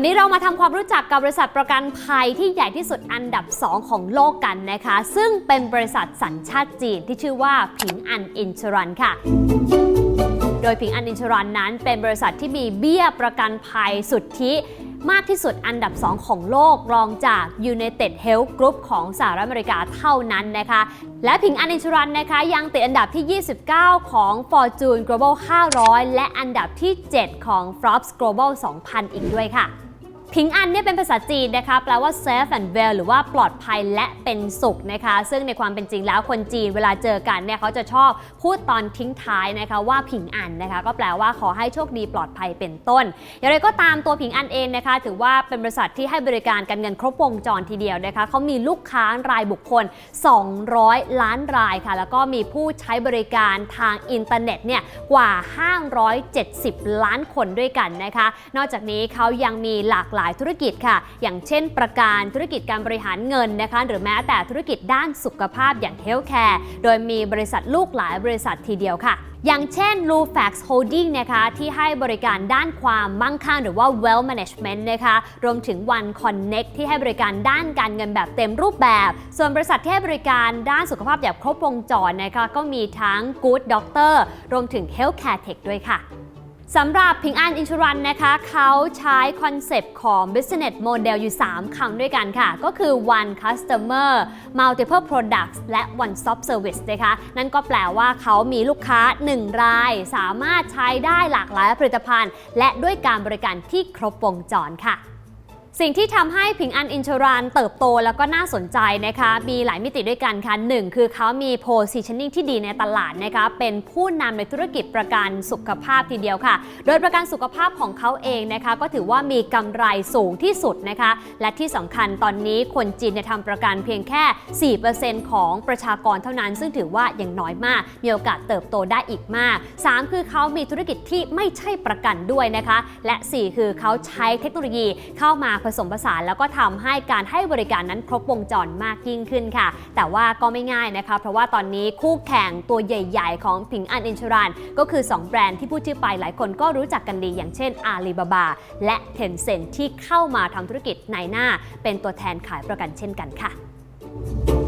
วันนี้เรามาทำความรู้จักกับบริษัทประกันภัยที่ใหญ่ที่สุดอันดับ 2 ของโลกกันนะคะ ซึ่งเป็นบริษัทสัญชาติจีนที่ชื่อว่าผิงอันอินชรันค่ะ โดยผิงอันอินชรันนั้นเป็นบริษัทที่มีเบี้ยประกันภัยสุทธิมากที่สุดอันดับ 2 ของโลกรองจาก United Health Group ของสหรัฐอเมริกาเท่านั้นนะคะ และผิงอันอินชรันนะคะ ยังติดอันดับที่ 29 ของ Fortune Global 500 และอันดับที่ 7 ของ Forbes Global 2000 อีกด้วยค่ะ ผิงอันเนี่ยเป็นภาษาจีนนะคะแปลว่า safe and well หรือว่าปลอดภัยและเป็นสุขนะคะ ซึ่งในความเป็นจริงแล้วคนจีนเวลาเจอกันเนี่ยเขาจะชอบพูดตอนทิ้งท้ายนะคะว่าผิงอันนะคะ ก็แปลว่าขอให้โชคดีปลอดภัยเป็นต้น อย่างไรก็ตามตัวผิงอันเองนะคะ ถือว่าเป็นบริษัทที่ให้บริการการเงินครบวงจรทีเดียวนะคะเขามีลูกค้ารายบุคคล 200 ล้านรายค่ะ แล้วก็มีผู้ใช้บริการทางอินเทอร์เน็ตเนี่ยกว่า 570 ล้านคนด้วยกันนะคะ นอกจากนี้เขายังมีหลากหลายายธุรกิจค่ะ อย่างเช่น ประกันธุรกิจการบริหารเงินนะคะหรือแม้แต่ธุรกิจด้านสุขภาพอย่างเฮลท์แคร์โดยมีบริษัทลูกหลายบริษัททีเดียวค่ะอย่างเช่น Lufax Holding นะคะที่ให้บริการด้านความมั่งคั่งหรือว่า Wealth Management นะคะรวมถึง One Connect ที่ให้บริการด้านการเงินแบบเต็มรูปแบบ ส่วนบริษัทที่ให้บริการด้านสุขภาพแบบครบวงจรนะคะก็มีทั้ง Good Doctor รวมถึง Healthcare Tech ด้วยค่ะ สำหรับพิงอันอินชรันนะคะเขาใช้คอนเซปต์ของ business model อยู่ 3คำด้วยกันค่ะ ก็คือ one customer multiple products และ one stop service นะคะนั่นก็แปลว่าเขามีลูกค้า 1 ราย สามารถใช้ได้หลากหลายผลิตภัณฑ์ และด้วยการบริการที่ครบวงจรค่ะ สิ่งที่ทำให้ผิงอันอินชรันเติบโตแล้วก็น่าสนใจนะคะ มีหลายมิติด้วยกันค่ะหนึ่งคือเขามี positioning ที่ดีในตลาดนะคะเป็นผู้นำในธุรกิจประกันสุขภาพทีเดียวค่ะ โดยประกันสุขภาพของเขาเองนะคะก็ถือว่ามีกำไรสูงที่สุดนะคะ และที่สำคัญตอนนี้คนจีนเนี่ยทำประกันเพียงแค่ 4%ของประชากรเท่านั้น ซึ่งถือว่ายังน้อยมาก มีโอกาสเติบโตได้อีกมาก 3 คือเขามีธุรกิจที่ไม่ใช่ประกันด้วยนะคะ และ 4 คือเขาใช้เทคโนโลยีเข้ามาผสมผสานแล้วก็ทำให้การให้บริการนั้นครบวงจรมากยิ่งขึ้นค่ะ แต่ว่าก็ไม่ง่ายนะคะ เพราะว่าตอนนี้คู่แข่งตัวใหญ่ ๆ ของผิงอันอินชรันก็คือ 2 แบรนด์ที่พูดชื่อไปหลายคนก็รู้จักกันดีอย่างเช่นอาลีบาบาและเทนเซ็นที่เข้ามาทำธุรกิจในหน้า เป็นตัวแทนขายประกันเช่นกันค่ะ